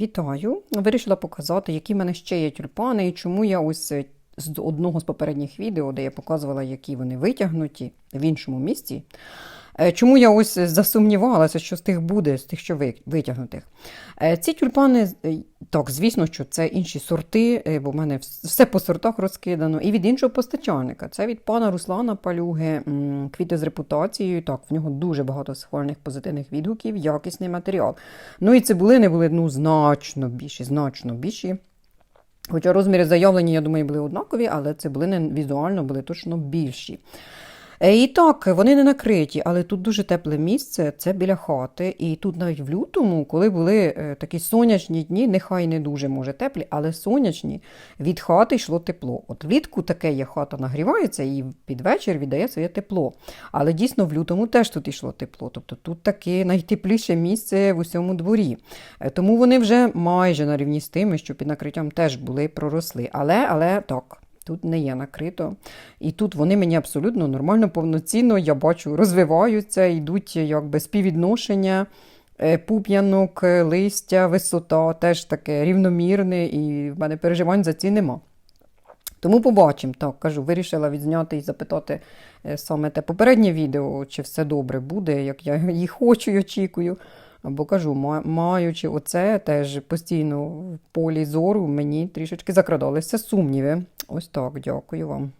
Вітаю! Вирішила показати, які в мене ще є тюльпани і чому я ось е, з одного з попередніх відео, де я показувала, які вони витягнуті в іншому місці. е, Чому я ось засумнівалася, що з тих буде, з тих, що витягнутих. Е, Ці тюльпани, е, так, звісно, що це інші сорти, е, бо в мене все по сортах розкидано. І від іншого постачальника. Це від пана Руслана Палюги, квіти з репутацією. Так, в нього дуже багато схвальних позитивних відгуків, якісний матеріал. Ну і цибулини були ну, значно більші, значно більші. Хоча розміри заявлені, я думаю, були однакові, але цибулини візуально були точно більші. Е, І так, вони не накриті, але тут дуже тепле місце, це біля хати. І тут навіть в лютому, коли були е, такі сонячні дні, нехай не дуже може теплі, але сонячні, від хати йшло тепло. От влітку таке є хата нагрівається і під вечір віддає своє тепло. Але дійсно в лютому теж тут йшло тепло. Тобто тут таке найтепліше місце в усьому дворі. Е, Тому вони вже майже на рівні з тими, що під накриттям теж були проросли. Але, але так. Тут не є накрито. І тут вони мені абсолютно нормально, повноцінно, я бачу, розвиваються, йдуть якби співвідношення е, пуп'янок, е, листя, висота теж таке рівномірне, і в мене переживань за ці нема. Тому побачимо, так кажу, вирішила відзняти і запитати е, саме те попереднє відео, чи все добре буде, як я їх хочу і очікую. Бо кажу, ма- маючи оце теж постійно в полі зору, мені трішечки закрадалися сумніви. Ось так, дякую вам.